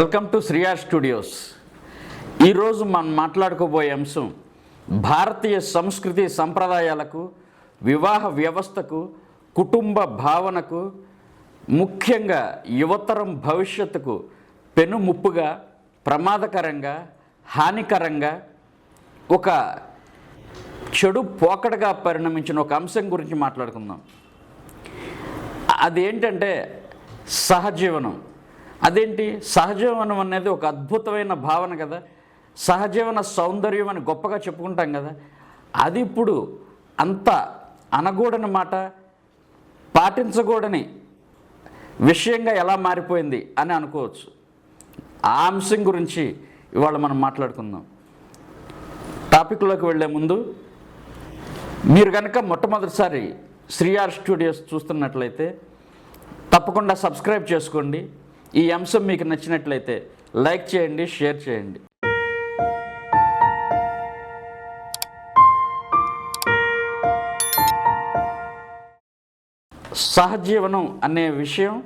Welcome to Sriya studios ఈరోజు మనం మాట్లాడుకోబోయే అంశం భారతీయ సంస్కృతి సంప్రదాయాలకు వివాహ వ్యవస్థకు కుటుంబ భావనకు ముఖ్యంగా యువతరం భవిష్యత్తుకు పెనుముప్పుగా ప్రమాదకరంగా హానికరంగా ఒక చెడు పోకడగా పరిణమించిన ఒక అంశం గురించి మాట్లాడుకుందాం. అదేంటంటే సహజీవనం. అదేంటి? సహజీవనం అనేది ఒక అద్భుతమైన భావన కదా. సహజీవన సౌందర్యం అని గొప్పగా చెప్పుకుంటాం కదా. అది ఇప్పుడు అంత అనగూడని మాట పాటించకూడని విషయంగా ఎలా మారిపోయింది అని అనుకోవచ్చు. ఆ అంశం గురించి ఇవాళ మనం మాట్లాడుకుందాం. టాపిక్లోకి వెళ్ళే ముందు మీరు కనుక మొట్టమొదటిసారి శ్రీఆర్ స్టూడియోస్ చూస్తున్నట్లయితే తప్పకుండా సబ్స్క్రైబ్ చేసుకోండి. ఈ అంశం మీకు నచ్చినట్లయితే లైక్ చేయండి షేర్ చేయండి. సహజీవనం అనే విషయం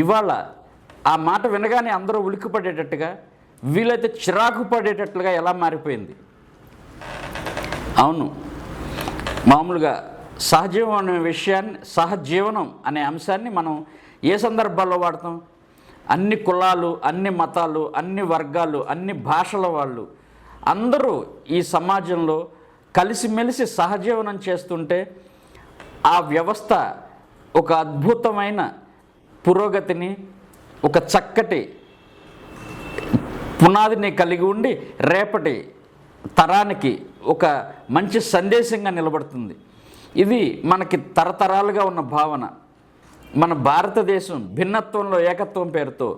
ఇవాళ ఆ మాట వినగానే అందరూ ఉలిక్కిపడేటట్టుగా వీలైతే చిరాకు పడేటట్లుగా ఎలా మారిపోయింది? అవును. మామూలుగా సహజీవనం అనే విషయాన్ని సహజీవనం అనే అంశాన్ని మనం ఏ సందర్భాల్లో వాడతాం? అన్ని కులాలు అన్ని మతాలు అన్ని వర్గాలు అన్ని భాషల వాళ్ళు అందరూ ఈ సమాజంలో కలిసిమెలిసి సహజీవనం చేస్తుంటే ఆ వ్యవస్థ ఒక అద్భుతమైన పురోగతిని ఒక చక్కటి పునాదిని కలిగి ఉండి రేపటి తరానికి ఒక మంచి సందేశంగా నిలబడుతుంది. ఇది మనకి తరతరాలుగా ఉన్న భావన. మన భారతదేశం భిన్నత్వంలో ఏకత్వం పేరుతో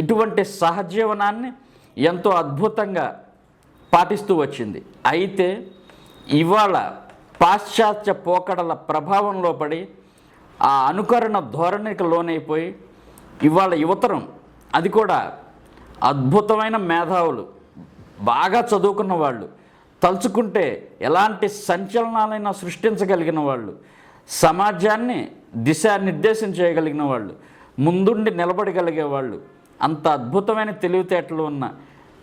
ఇటువంటి సహజీవనాన్ని ఎంతో అద్భుతంగా పాటిస్తూ వచ్చింది. అయితే ఇవాళ పాశ్చాత్య పోకడల ప్రభావంలో పడి ఆ అనుకరణ ధోరణికి లోనైపోయి ఇవాళ యువతరం అది కూడా అద్భుతమైన మేధావులు బాగా చదువుకున్న వాళ్ళు తలుచుకుంటే ఎలాంటి సంచలనాలైనా సృష్టించగలిగిన వాళ్ళు సమాజాన్ని దిశానిర్దేశం చేయగలిగిన వాళ్ళు ముందుండి నిలబడగలిగే వాళ్ళు అంత అద్భుతమైన తెలివితేటలు ఉన్న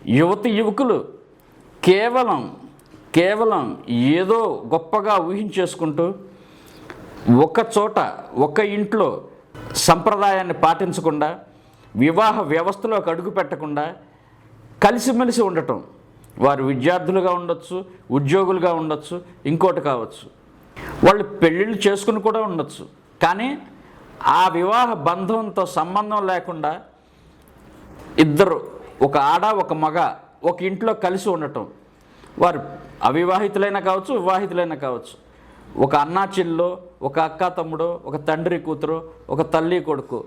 యువతి యువకులు కేవలం కేవలం ఏదో గొప్పగా ఊహించేసుకుంటూ ఒక చోట ఒక ఇంట్లో సంప్రదాయాన్ని పాటించకుండా వివాహ వ్యవస్థలోకి అడుగు పెట్టకుండా కలిసిమెలిసి ఉండటం. వారు విద్యార్థులుగా ఉండొచ్చు ఉద్యోగులుగా ఉండొచ్చు ఇంకోటి కావచ్చు. వాళ్ళు పెళ్ళిళ్ళు చేసుకుని కూడా ఉండొచ్చు. కానీ ఆ వివాహ బంధంతో సంబంధం లేకుండా ఇద్దరు ఒక ఆడ ఒక మగ ఒక ఇంట్లో కలిసి ఉండటం. వారు అవివాహితులైనా కావచ్చు వివాహితులైనా కావచ్చు. ఒక అన్నా చెల్లు ఒక అక్క తమ్ముడు ఒక తండ్రి కూతురు ఒక తల్లి కొడుకు.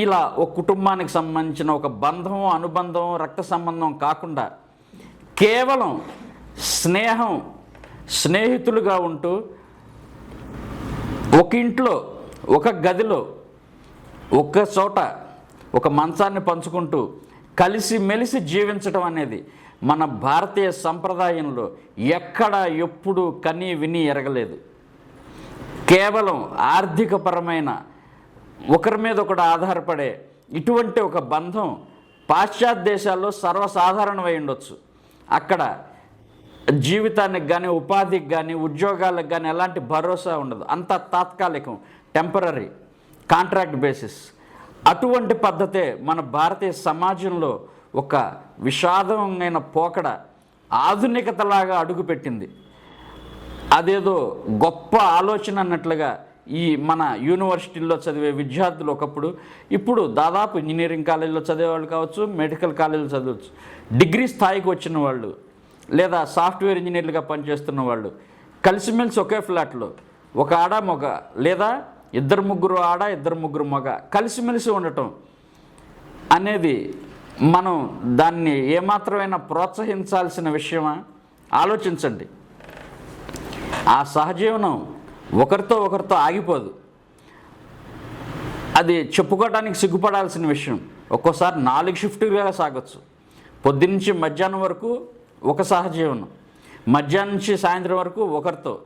ఇలా ఒక కుటుంబానికి సంబంధించిన ఒక బంధం అనుబంధం రక్త సంబంధం కాకుండా కేవలం స్నేహం స్నేహితులుగా ఉంటూ ఒక ఇంట్లో ఒక గదిలో ఒక్క చోట ఒక మంచాన్ని పంచుకుంటూ కలిసి మెలిసి జీవించడం అనేది మన భారతీయ సంప్రదాయంలో ఎక్కడ ఎప్పుడు కని విని ఎరగలేదు. కేవలం ఆర్థికపరమైన ఒకరి మీద ఒకడు ఆధారపడే ఇటువంటి ఒక బంధం పాశ్చాత్య దేశాల్లో సర్వసాధారణమై ఉండొచ్చు. అక్కడ జీవితానికి కానీ ఉపాధికి కానీ ఉద్యోగాలకు కానీ ఎలాంటి భరోసా ఉండదు. అంత తాత్కాలికం. టెంపరీ కాంట్రాక్ట్ బేసిస్ అటువంటి పద్ధతే మన భారతీయ సమాజంలో ఒక విషాదమైన పోకడ ఆధునికతలాగా అడుగుపెట్టింది. అదేదో గొప్ప ఆలోచన అన్నట్లుగా ఈ మన యూనివర్సిటీల్లో చదివే విద్యార్థులు ఒకప్పుడు ఇప్పుడు దాదాపు ఇంజనీరింగ్ కాలేజీలో చదివేవాళ్ళు కావచ్చు మెడికల్ కాలేజీలో చదవచ్చు. డిగ్రీ స్థాయికి వచ్చిన వాళ్ళు లేదా సాఫ్ట్వేర్ ఇంజనీర్లుగా పనిచేస్తున్న వాళ్ళు కలిసిమెలిసి ఒకే ఫ్లాట్లో ఒక ఆడ మొగ లేదా ఇద్దరు ముగ్గురు ఆడ ఇద్దరు ముగ్గురు మగ. కలిసిమెలిసి ఉండటం అనేది మనం దాన్ని ఏమాత్రమైనా ప్రోత్సహించాల్సిన విషయమా? ఆలోచించండి. ఆ సహజీవనం ఒకరితో ఒకరితో ఆగిపోదు. అది చెప్పుకోవడానికి సిగ్గుపడాల్సిన విషయం. ఒక్కోసారి నాలుగు షిఫ్ట్గా సాగొచ్చు. పొద్దున్నుంచి మధ్యాహ్నం వరకు ఒక సహజీవనం. మధ్యాహ్నం నుంచి సాయంత్రం వరకు ఒకరితో.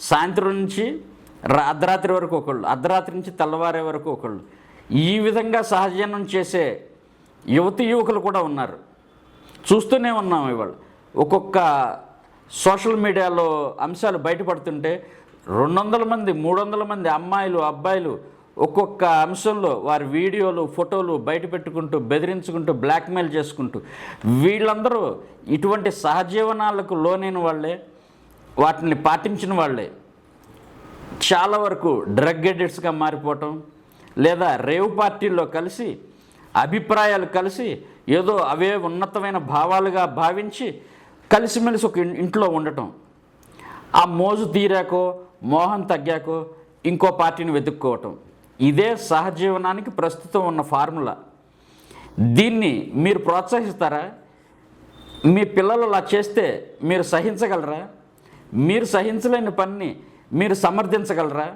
సాయంత్రం నుంచి అర్ధరాత్రి వరకు ఒకళ్ళు అర్ధరాత్రి నుంచి తెల్లవారే వరకు ఒకళ్ళు. ఈ విధంగా సహజీవనం చేసే యువతి యువకులు కూడా ఉన్నారు. చూస్తూనే ఉన్నాం ఇవాళ. ఒక్కొక్క సోషల్ మీడియాలో అంశాలు బయటపడుతుంటే రెండు వందల మంది మూడు వందల మంది అమ్మాయిలు అబ్బాయిలు ఒక్కొక్క అంశంలో వారి వీడియోలు ఫోటోలు బయట పెట్టుకుంటూ బెదిరించుకుంటూ బ్లాక్మెయిల్ చేసుకుంటూ వీళ్ళందరూ ఇటువంటి సహజీవనాలకు లోనైన వాళ్ళే వాటిని పాటించిన వాళ్ళే. చాలా వరకు డ్రగ్ ఎడిట్స్గా మారిపోవటం లేదా రేవ్ పార్టీల్లో కలిసి అభిప్రాయాలు కలిసి ఏదో అవే ఉన్నతమైన భావాలుగా భావించి కలిసిమెలిసి ఒక ఇంట్లో ఉండటం. ఆ మోజు తీరాకో మోహం తగ్గాకో ఇంకో పార్టీని వెతుక్కోవటం. ఇదే సహజీవనానికి ప్రస్తుతం ఉన్న ఫార్ములా. దీన్ని మీరు ప్రోత్సహిస్తారా? మీ పిల్లలు అలా చేస్తే మీరు సహించగలరా? మీరు సహించలేని పనిని మీరు సమర్థించగలరా?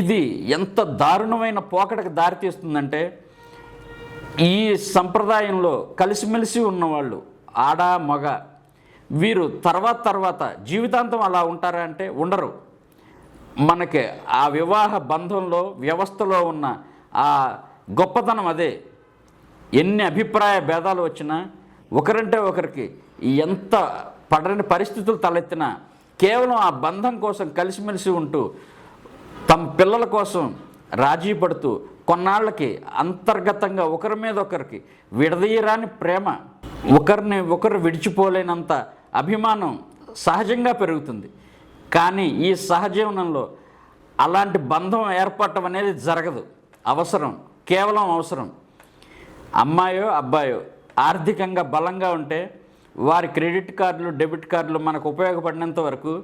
ఇది ఎంత దారుణమైన పోకడకు దారితీస్తుందంటే ఈ సంప్రదాయంలో కలిసిమెలిసి ఉన్నవాళ్ళు ఆడ మగ వీరు తర్వాత తర్వాత జీవితాంతం అలా ఉంటారా అంటే ఉండరు. మనకి ఆ వివాహ బంధంలో వ్యవస్థలో ఉన్న ఆ గొప్పతనం అదే. ఎన్ని అభిప్రాయ భేదాలు వచ్చినా ఒకరంటే ఒకరికి ఎంత పడని పరిస్థితులు తలెత్తినా కేవలం ఆ బంధం కోసం కలిసిమెలిసి ఉంటూ తమ పిల్లల కోసం రాజీ పడుతూ కొన్నాళ్ళకి అంతర్గతంగా ఒకరి మీద ఒకరికి విడదీయరాని ప్రేమ ఒకరిని ఒకరు విడిచిపోలేనంత అభిమానం సహజంగా పెరుగుతుంది. కానీ ఈ సహజీవనంలో అలాంటి బంధం ఏర్పడటం అనేది జరగదు. అవసరం కేవలం అవసరం. అమ్మాయో అబ్బాయో ఆర్థికంగా బలంగా ఉంటే వారి క్రెడిట్ కార్డులు డెబిట్ కార్డులు మనకు ఉపయోగపడినంత వరకు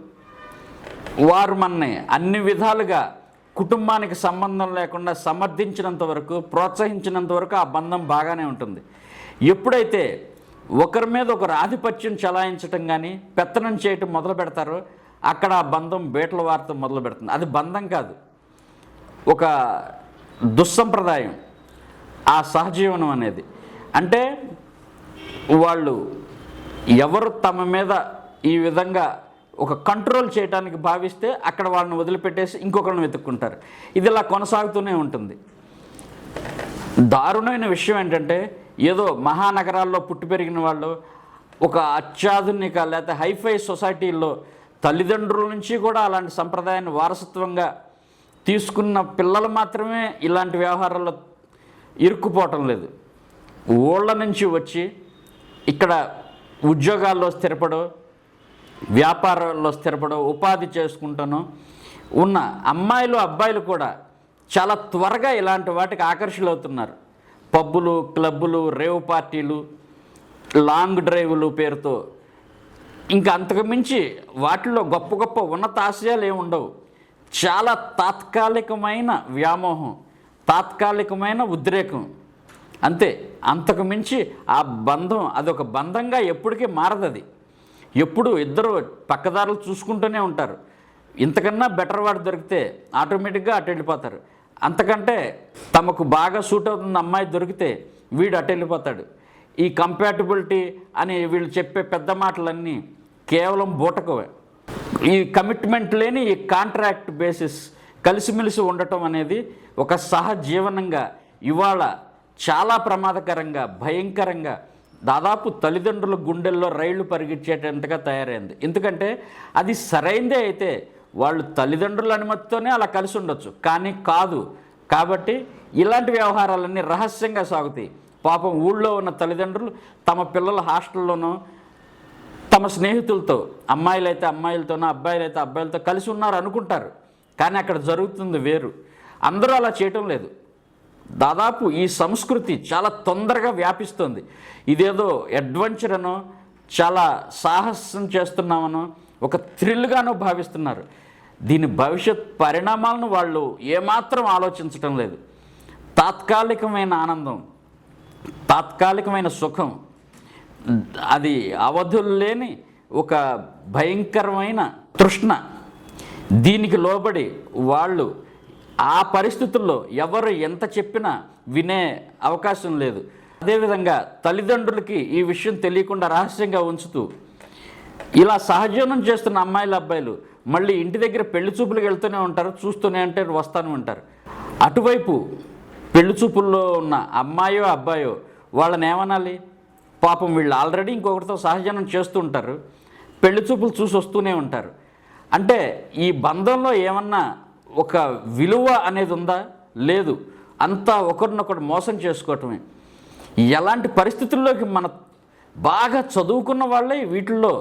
వారు మనని అన్ని విధాలుగా కుటుంబానికి సంబంధం లేకుండా సమర్థించినంత వరకు ప్రోత్సహించినంత వరకు ఆ బంధం బాగానే ఉంటుంది. ఎప్పుడైతే ఒకరి మీద ఒకరు ఆధిపత్యం చలాయించటం కానీ పెత్తనం చేయటం మొదలు పెడతారో అక్కడ ఆ బంధం బేటల వార్త మొదలు పెడుతుంది. అది బంధం కాదు. ఒక దుస్సంప్రదాయం ఆ సహజీవనం అనేది. అంటే వాళ్ళు ఎవరు తమ మీద ఈ విధంగా ఒక కంట్రోల్ చేయడానికి భావిస్తే అక్కడ వాళ్ళని వదిలిపెట్టేసి ఇంకొకరిని వెతుక్కుంటారు. ఇది ఇలా కొనసాగుతూనే ఉంటుంది. దారుణమైన విషయం ఏంటంటే ఏదో మహానగరాల్లో పుట్టి పెరిగిన వాళ్ళు ఒక అత్యాధునిక లేకపోతే హైఫై సొసైటీల్లో తల్లిదండ్రుల నుంచి కూడా అలాంటి సంప్రదాయాన్ని వారసత్వంగా తీసుకున్న పిల్లలు మాత్రమే ఇలాంటి వ్యవహారాల్లో ఇరుక్కుపోవటం లేదు. ఊళ్ళ నుంచి వచ్చి ఇక్కడ ఉద్యోగాల్లో స్థిరపడో వ్యాపారాల్లో స్థిరపడో ఉపాధి చేసుకుంటానో. ఉన్న అమ్మాయిలు అబ్బాయిలు కూడా చాలా త్వరగా ఇలాంటి వాటికి ఆకర్షితులవుతున్నారు. పబ్బులు క్లబ్బులు రేవ్ పార్టీలు లాంగ్ డ్రైవ్లు పేరుతో. ఇంకా అంతకు మించి వాటిలో గొప్ప గొప్ప ఉన్నత ఆశయాలు ఏమి ఉండవు. చాలా తాత్కాలికమైన వ్యామోహం తాత్కాలికమైన ఉద్రేకం. అంతే. అంతకు మించి ఆ బంధం అదొక బంధంగా ఎప్పటికీ మారదది. ఎప్పుడు ఇద్దరు పక్కదారులు చూసుకుంటూనే ఉంటారు. ఇంతకన్నా బెటర్ వాడు దొరికితే ఆటోమేటిక్గా అటు వెళ్ళిపోతారు. అంతకంటే తమకు బాగా సూట్ అవుతున్న అమ్మాయి దొరికితే వీడు అటు వెళ్ళిపోతాడు. ఈ కంపాటబిలిటీ అని వీళ్ళు చెప్పే పెద్ద మాటలన్నీ కేవలం బూటకవే. ఈ కమిట్మెంట్ లేని ఈ కాంట్రాక్ట్ బేసిస్ కలిసిమెలిసి ఉండటం అనేది ఒక సహజీవనంగా ఇవాళ చాలా ప్రమాదకరంగా భయంకరంగా దాదాపు తల్లిదండ్రుల గుండెల్లో రైళ్ళు పరిగెట్టేటంతగా తయారైంది. ఎందుకంటే అది సరైందే అయితే వాళ్ళు తల్లిదండ్రుల అనుమతితోనే అలా కలిసి ఉండొచ్చు. కానీ కాదు. కాబట్టి ఇలాంటి వ్యవహారాలన్నీ రహస్యంగా సాగుతాయి. పాపం ఊళ్ళో ఉన్న తల్లిదండ్రులు తమ పిల్లల హాస్టల్లోనో తమ స్నేహితులతో అమ్మాయిలైతే అమ్మాయిలతోనో అబ్బాయిలైతే అబ్బాయిలతో కలిసి ఉన్నారు అనుకుంటారు. కానీ అక్కడ జరుగుతుంది వేరు. అందరూ అలా చేయటం లేదు. దాదాపు ఈ సంస్కృతి చాలా తొందరగా వ్యాపిస్తుంది. ఇదేదో అడ్వెంచర్ అనో చాలా సాహసం చేస్తున్నామనో ఒక థ్రిల్గానో భావిస్తున్నారు. దీని భవిష్యత్ పరిణామాలను వాళ్ళు ఏమాత్రం ఆలోచించటం లేదు. తాత్కాలికమైన ఆనందం తాత్కాలికమైన సుఖం అది అవధులు లేని ఒక భయంకరమైన తృష్ణ. దీనికి లోబడి వాళ్ళు ఆ పరిస్థితుల్లో ఎవరు ఎంత చెప్పినా వినే అవకాశం లేదు. అదేవిధంగా తల్లిదండ్రులకి ఈ విషయం తెలియకుండా రహస్యంగా ఉంచుతూ ఇలా సహజీవనం చేస్తున్న అమ్మాయిల అబ్బాయిలు మళ్ళీ ఇంటి దగ్గర పెళ్ళి చూపులకు వెళ్తూనే ఉంటారు చూస్తూనే అంటే వస్తూనే ఉంటారు. అటువైపు పెళ్ళి చూపుల్లో ఉన్న అమ్మాయో అబ్బాయో వాళ్ళని ఏమనాలి? పాపం వీళ్ళు ఆల్రెడీ ఇంకొకరితో సహజనం చేస్తూ ఉంటారు పెళ్ళి చూపులు చూసి వస్తూనే ఉంటారు. అంటే ఈ బంధంలో ఏమన్నా ఒక విలువ అనేది ఉందా? లేదు. అంతా ఒకరినొకరు మోసం చేసుకోవటమే. ఎలాంటి పరిస్థితుల్లోకి మన బాగా చదువుకున్న వాళ్ళే వీటిల్లో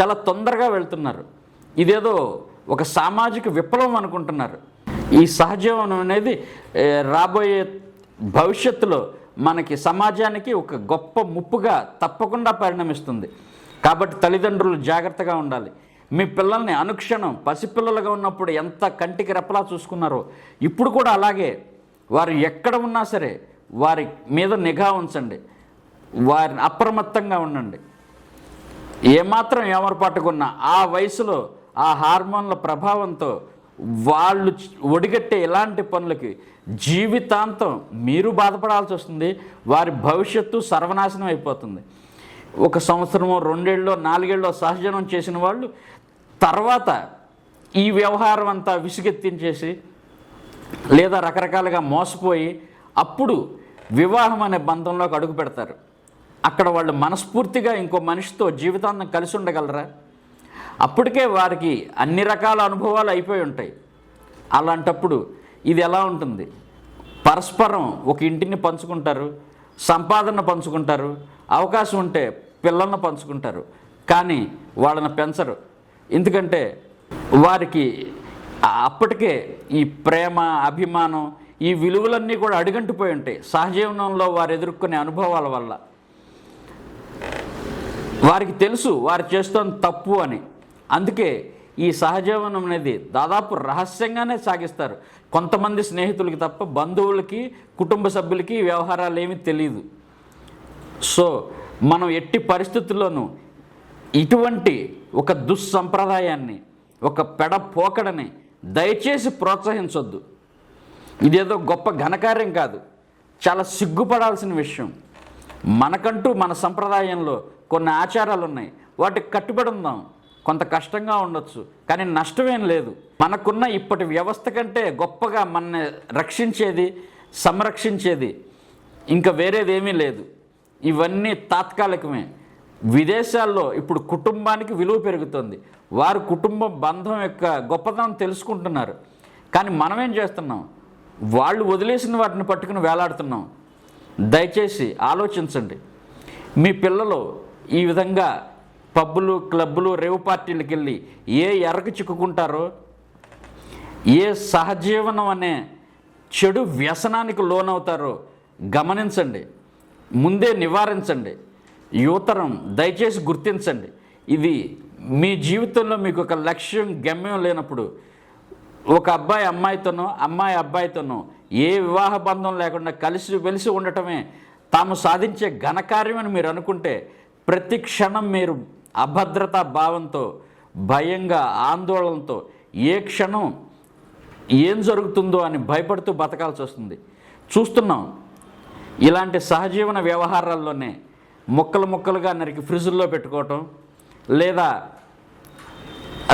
చాలా తొందరగా వెళ్తున్నారు. ఇదేదో ఒక సామాజిక విప్లవం అనుకుంటున్నారు. ఈ సహజీవనం అనేది రాబోయే భవిష్యత్తులో మనకి సమాజానికి ఒక గొప్ప ముప్పుగా తప్పకుండా పరిణమిస్తుంది. కాబట్టి తల్లిదండ్రులు జాగ్రత్తగా ఉండాలి. మీ పిల్లల్ని అనుక్షణం పసిపిల్లలుగా ఉన్నప్పుడు ఎంత కంటికి రెప్పలా చూసుకున్నారో. ఇప్పుడు కూడా అలాగే. వారు ఎక్కడ ఉన్నా సరే వారి మీద నిఘా ఉంచండి. వారిని అప్రమత్తంగా ఉండండి. ఏమాత్రం ఏమరపాటుకున్నా ఆ వయసులో ఆ హార్మోన్ల ప్రభావంతో వాళ్ళు ఒడిగట్టే ఇలాంటి పనులకి జీవితాంతం మీరు బాధపడాల్సి వస్తుంది. వారి భవిష్యత్తు సర్వనాశనం అయిపోతుంది. ఒక సంవత్సరమో రెండేళ్ళలో నాలుగేళ్ళలో సహజనం చేసిన వాళ్ళు తర్వాత ఈ వ్యవహారం అంతా విసుగెత్తించేసి లేదా రకరకాలుగా మోసపోయి అప్పుడు వివాహం అనే బంధంలోకి అడుగు పెడతారు. అక్కడ వాళ్ళు మనస్ఫూర్తిగా ఇంకో మనిషితో జీవితాంతం కలిసి ఉండగలరా? అప్పటికే వారికి అన్ని రకాల అనుభవాలు అయిపోయి ఉంటాయి. అలాంటప్పుడు ఇది ఎలా ఉంటుంది? పరస్పరం ఒక ఇంటిని పంచుకుంటారు సంపాదన పంచుకుంటారు అవకాశం ఉంటే పిల్లలను పంచుకుంటారు కానీ వాళ్ళని పెంచరు. ఎందుకంటే వారికి అప్పటికే ఈ ప్రేమ అభిమానం ఈ విలువలన్నీ కూడా అడుగంటిపోయి ఉంటాయి. సహజీవనంలో వారు ఎదుర్కొనే అనుభవాల వల్ల. వారికి తెలుసు వారు చేస్తున్న తప్పు అని. అందుకే ఈ సహజీవనం అనేది దాదాపు రహస్యంగానే సాగిస్తారు. కొంతమంది స్నేహితులకి తప్ప బంధువులకి కుటుంబ సభ్యులకి వ్యవహారాలు ఏమీ తెలియదు సో మనం ఎట్టి పరిస్థితుల్లోనూ ఇటువంటి ఒక దుస్సంప్రదాయాన్ని ఒక పెడ పోకడని దయచేసి ప్రోత్సహించొద్దు. ఇదేదో గొప్ప ఘనకార్యం కాదు. చాలా సిగ్గుపడాల్సిన విషయం. మనకంటూ మన సంప్రదాయంలో కొన్ని ఆచారాలు ఉన్నాయి వాటికి కట్టుబడి ఉందాం కొంత కష్టంగా ఉండొచ్చు కానీ నష్టమేం లేదు. మనకున్న ఇప్పటి వ్యవస్థ కంటే గొప్పగా మనని రక్షించేది సంరక్షించేది ఇంకా వేరేదేమీ లేదు. ఇవన్నీ తాత్కాలికమే. విదేశాల్లో ఇప్పుడు కుటుంబానికి విలువ పెరుగుతుంది. వారు కుటుంబ బంధం యొక్క గొప్పతనం తెలుసుకుంటున్నారు. కానీ మనం ఏం చేస్తున్నాం? వాళ్ళు వదిలేసిన వాటిని పట్టుకుని వేలాడుతున్నాం. దయచేసి ఆలోచించండి. మీ పిల్లలు ఈ విధంగా పబ్బులు క్లబ్బులు రేవు పార్టీలకు వెళ్ళి ఏ ఎరకు చిక్కుకుంటారో ఏ సహజీవనం అనే చెడు వ్యసనానికి లోనవుతారో గమనించండి. ముందే నివారించండి. యువతరం దయచేసి గుర్తించండి. ఇది మీ జీవితంలో మీకు ఒక లక్ష్యం గమ్యం లేనప్పుడు ఒక అబ్బాయి అమ్మాయితోనో అమ్మాయి అబ్బాయితోనో ఏ వివాహ బంధం లేకుండా కలిసి వెలిసి ఉండటమే తాము సాధించే ఘనకార్యం అని మీరు అనుకుంటే ప్రతి క్షణం మీరు అభద్రతా భావంతో భయంగా ఆందోళనతో ఏ క్షణం ఏం జరుగుతుందో అని భయపడుతూ బతకాల్సి వస్తుంది. చూస్తున్నాం. ఇలాంటి సహజీవన వ్యవహారాల్లోనే ముక్కలు ముక్కలుగా నరికి ఫ్రిడ్జ్లో పెట్టుకోవటం లేదా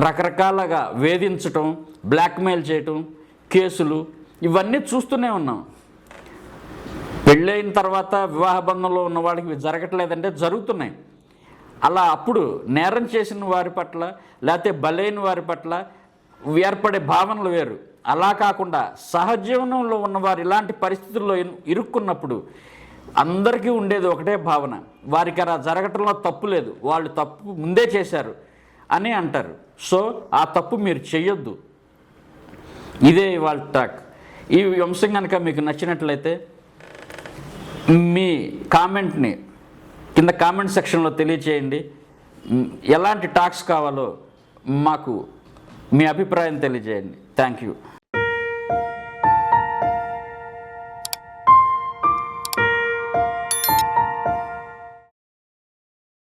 రకరకాలుగా వేధించటం బ్లాక్మెయిల్ చేయటం కేసులు ఇవన్నీ చూస్తూనే ఉన్నాం. పెళ్ళైన తర్వాత వివాహ బంధంలో ఉన్న వాళ్ళకి ఇవి జరగట్లేదంటే జరుగుతున్నాయి. అలా అప్పుడు నేరం చేసిన వారి పట్ల లేకపోతే బలైన వారి పట్ల ఏర్పడే భావనలు వేరు. అలా కాకుండా సహజీవనంలో ఉన్నవారు ఇలాంటి పరిస్థితుల్లో ఇరు- ఇరుక్కున్నప్పుడు అందరికీ ఉండేది ఒకటే భావన. వారికి అలా జరగటంలో తప్పు లేదు. వాళ్ళు తప్పు ముందే చేశారు అని అంటారు. సో ఆ తప్పు మీరు చెయ్యొద్దు. ఇదే వాళ్ళ టాక్ ఈ అంశం కనుక మీకు నచ్చినట్లయితే మీ కామెంట్ని కింద కామెంట్ సెక్షన్లో తెలియచేయండి. ఎలాంటి టాక్స్ కావాలో మాకు మీ అభిప్రాయం తెలియజేయండి. Thank you.